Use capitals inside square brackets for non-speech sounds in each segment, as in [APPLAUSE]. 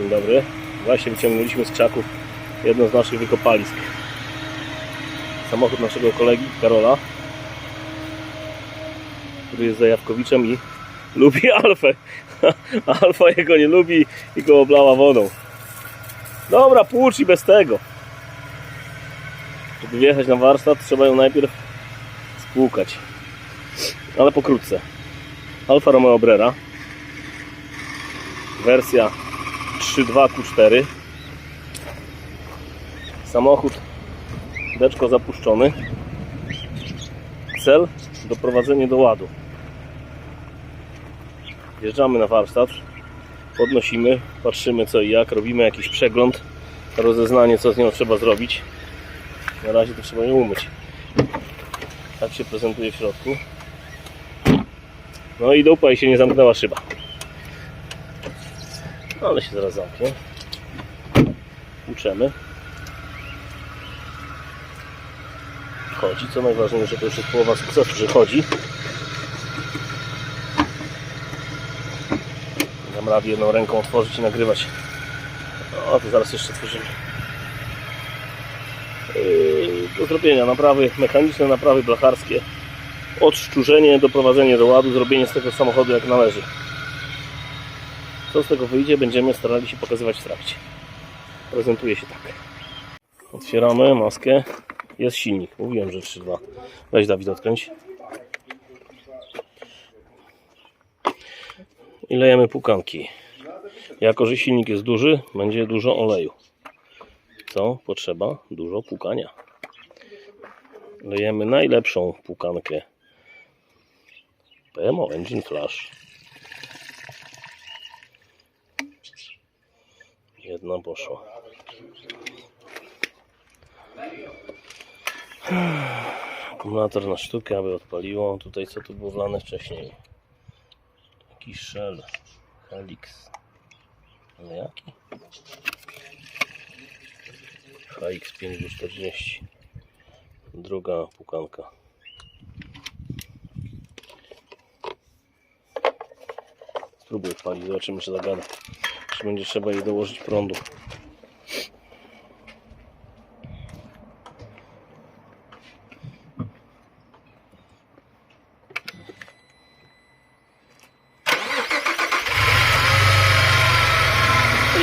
Dzień dobry. Właśnie wyciągnęliśmy z krzaków jedno z naszych wykopalisk. Samochód naszego kolegi Karola, który jest zajawkowiczem i [LAUGHS] lubi Alfę. [LAUGHS] Alfa jego nie lubi i go oblała wodą. Dobra, płucz i bez tego. Żeby wjechać na warsztat, trzeba ją najpierw spłukać. Ale pokrótce. Alfa Romeo Brera. Wersja 3.2 Q4. Samochód deczko zapuszczony. Cel doprowadzenie do ładu. Wjeżdżamy na warsztat, podnosimy, patrzymy co i jak, robimy jakiś przegląd, rozeznanie co z nią trzeba zrobić. Na razie to trzeba ją umyć. Tak się prezentuje w środku. No i dupa i się nie zamknęła szyba. Ale się zaraz zamknie. Uczemy. Chodzi, co najważniejsze, to już jest połowa sukcesu, że chodzi. Dam radę jedną ręką otworzyć i nagrywać. O, to zaraz jeszcze otworzymy. Yy, Do zrobienia naprawy mechaniczne, naprawy blacharskie, odszczurzenie, doprowadzenie do ładu, zrobienie z tego samochodu jak należy. Co z tego wyjdzie, będziemy starali się pokazywać w trakcie. Prezentuje się tak. Otwieramy maskę. Jest silnik. Mówiłem, że 3.2. Weź Dawid odkręć. I lejemy pukanki. Jako, że silnik jest duży, będzie dużo oleju. Co potrzeba? Dużo pukania. Lejemy najlepszą pukankę. PMO Engine Flash. Jedna poszła. Akumulator na sztukę, aby odpaliło. Tutaj co tu było wlane wcześniej? Taki shell. Helix. Ale jaki? HX540. Druga pukanka. Spróbuję odpalić, zobaczymy czy zagada. Czy będzie trzeba jej dołożyć prądu.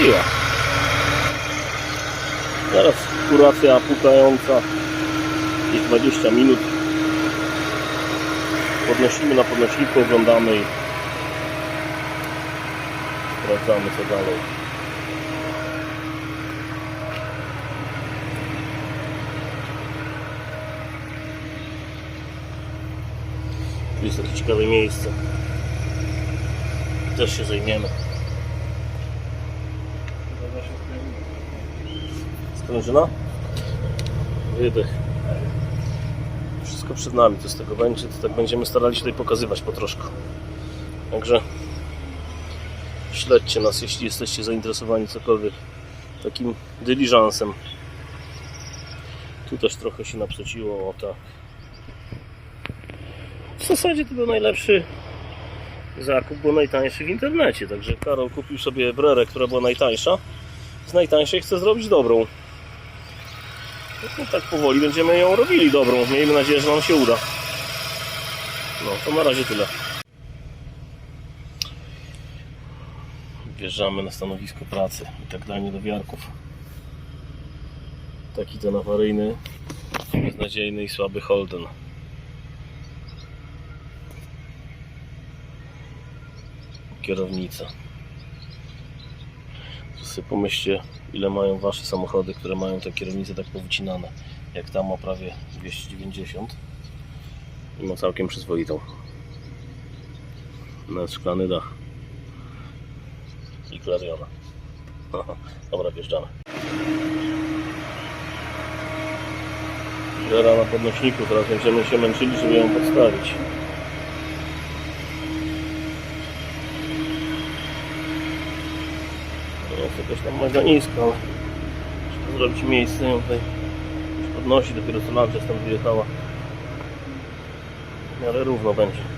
Miła. Teraz kuracja pukająca. Jest 20 minut. Podnosimy na podnośniku, oglądamy i sprawdzamy co dalej. Tu jest takie ciekawe miejsce. Też się zajmiemy. Sprężyna? Wydech. Wszystko przed nami, co z tego będzie, to tak będziemy starali się tutaj pokazywać po troszku. Także śledźcie nas, jeśli jesteście zainteresowani cokolwiek takim dyliżansem. Tu też trochę się napsociło, o tak. W zasadzie to był najlepszy zakup, bo najtańszy w internecie. Także Karol kupił sobie brerę, która była najtańsza. Z najtańszej chce zrobić dobrą. No tak powoli będziemy ją robili dobrą. Miejmy nadzieję, że nam się uda. No to na razie tyle. Wjeżdżamy na stanowisko pracy i tak dalej do wiarków. Taki ten awaryjny, beznadziejny i słaby Holden. Kierownica. Sobie pomyślcie, ile mają wasze samochody, które mają te kierownice tak powycinane. Jak ta ma prawie 290 i ma całkiem przyzwoitą. Na szklany dach i klariona. [LAUGHS] Dobra, wjeżdżamy. Żera na podnośniku, teraz będziemy się męczyli, żeby ją podstawić. To jest jakaś tam mega niska, ale trzeba zrobić miejsce ją tutaj podnosi, dopiero co lampia tam wyjechała. W miarę równo będzie.